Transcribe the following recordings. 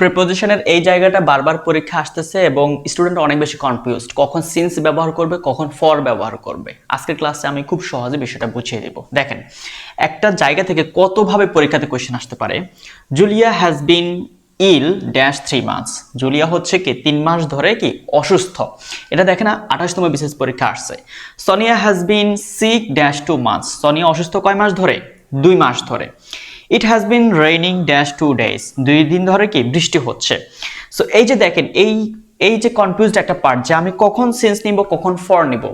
প্রিপোজিশনের এই জায়গাটা বারবার পরীক্ষা আসতেছে এবং স্টুডেন্ট অনেক বেশি কনফিউজড কখন সিন্স ব্যবহার করবে, কখন ফর ব্যবহার করবে। আজকের ক্লাসে আমি খুব সহজে বিষয়টা বুঝিয়ে দেব। দেখেন, একটা জায়গা থেকে কতভাবে পরীক্ষাতে কোয়েশ্চেন আসতে পারে? Julia has been ill dash three months Julia হচ্ছে কি, তিন মাস ধরে কি, অসুস্থ। এটা দেখে না, আঠাশতম বিশেষ পরীক্ষা আসছে। Sonia has been sick dash two months Sonia অসুস্থ কয় মাস ধরে? দুই মাস ধরে। It has been raining dash two days দুই দিন ধরে কি বৃষ্টি হচ্ছে। সো এই যে দেখেন, এই এই যে কনফিউজড একটা পার্ট যে আমি কখন সেন্স নিব, কখন ফর নিব।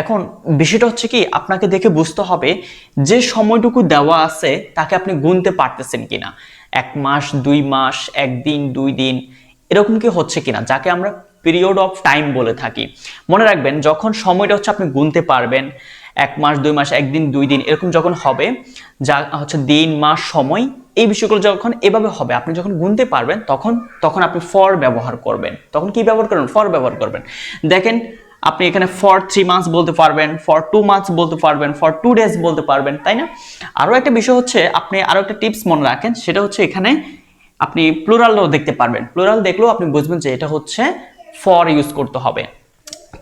এখন বিষয়টা হচ্ছে কি, আপনাকে দেখে বুঝতে হবে যে সময়টুকু দেওয়া আছে, তাকে আপনি গুনতে পারতেছেন কিনা। এক মাস, দুই মাস, একদিন, দুই দিন, এরকম কি হচ্ছে কিনা, যাকে আমরা পিরিয়ড অফ টাইম বলে থাকি। মনে রাখবেন, যখন সময়টা হচ্ছে আপনি গুনতে পারবেন এক মাস, দুই মাস, একদিন, দুই দিন, এরকম যখন হবে, যা হচ্ছে দিন, মাস, সময়, এই বিষয়গুলো যখন এভাবে হবে, আপনি যখন গুনতে পারবেন, তখন তখন আপনি ফর ব্যবহার করবেন। তখন কি ব্যবহার করবেন? ফর ব্যবহার করবেন। দেখেন, আপনি এখানে ফর থ্রি মান্থস বলতে পারবেন ফর টু মান্থস বলতে পারবেন ফর টু ডেজ বলতে পারবেন, তাই না? আরও একটা বিষয় হচ্ছে, আপনি আরও একটা টিপস মনে রাখেন, সেটা হচ্ছে এখানে আপনি প্লুরালও দেখতে পারবেন। প্লুরাল দেখলেও আপনি বুঝবেন যে এটা হচ্ছে ফর ইউজ করতে হবে।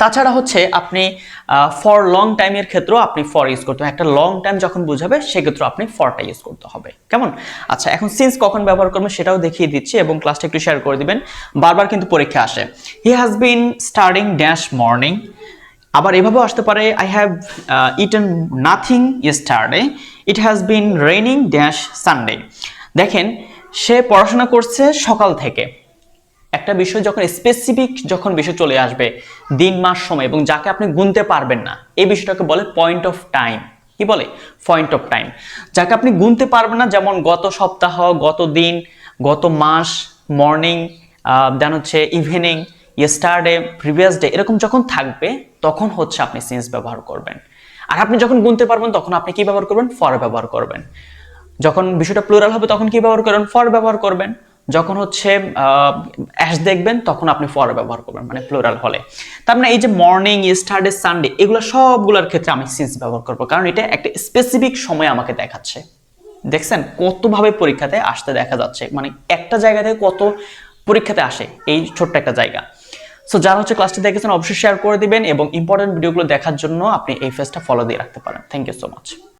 তাছাড়া হচ্ছে আপনি ফর লং টাইমের ক্ষেত্রেও আপনি ফর ইউজ করতে হবে। একটা লং টাইম যখন বুঝাবে সেক্ষেত্রে আপনি ফরটা ইউজ করতে হবে। কেমন? আচ্ছা এখন সিন্স কখন ব্যবহার করবেন সেটাও দেখিয়ে দিচ্ছি এবং ক্লাসটা একটু শেয়ার করে দিবেন। বারবার কিন্তু পরীক্ষা আসে। He has been starting dash morning আবার এভাবেও আসতে পারে I have eaten nothing yesterday it has been raining dash Sunday দেখেন, সে পড়াশোনা করছে সকাল থেকে। একটা বিষয় যখন স্পেসিফিক যখন বিষয় চলে আসবে, দিন, মাস, সময়, এবং যাকে আপনি গুনতে পারবেন না, এই বিষয়টাকে বলে পয়েন্ট অফ টাইম কি বলে? পয়েন্ট অফ টাইম যাকে আপনি গুনতে পারবেন না, যেমন গত সপ্তাহ, গত দিন, গত মাস মর্নিং দেন হচ্ছে ইভিনিং ইয়েস্টারডে প্রিভিয়াস ডে এরকম যখন থাকবে, তখন হচ্ছে আপনি সিন্স ব্যবহার করবেন। আর আপনি যখন গুনতে পারবেন, তখন আপনি কি ব্যবহার করবেন? ফর ব্যবহার করবেন। যখন বিষয়টা প্লুরাল হবে, তখন কি ব্যবহার করবেন? ফর ব্যবহার করবেন। যখন হচ্ছে অ্যাশ দেখবেন, তখন আপনি ফর ব্যবহার করবেন মানে প্লুরাল হলে। তার মানে এই যে মর্নিং ইস্টারডে সানডে এগুলো সবগুলোর ক্ষেত্রে আমি সিন্স ব্যবহার করব, কারণ এটা একটা স্পেসিফিক সময় আমাকে দেখাচ্ছে। দেখছেন? কতভাবে পরীক্ষাতে আসতে দেখা যাচ্ছে মানে একটা জায়গা থেকে কত পরীক্ষাতে আসে, এই ছোট্ট একটা জায়গা। সো যারা হচ্ছে ক্লাসটি দেখেছেন, অবশ্যই শেয়ার করে দিবেন এবং ইম্পর্টেন্ট ভিডিওগুলো দেখার জন্য আপনি এই ফেসটা ফলো দিয়ে রাখতে পারেন। Thank you so much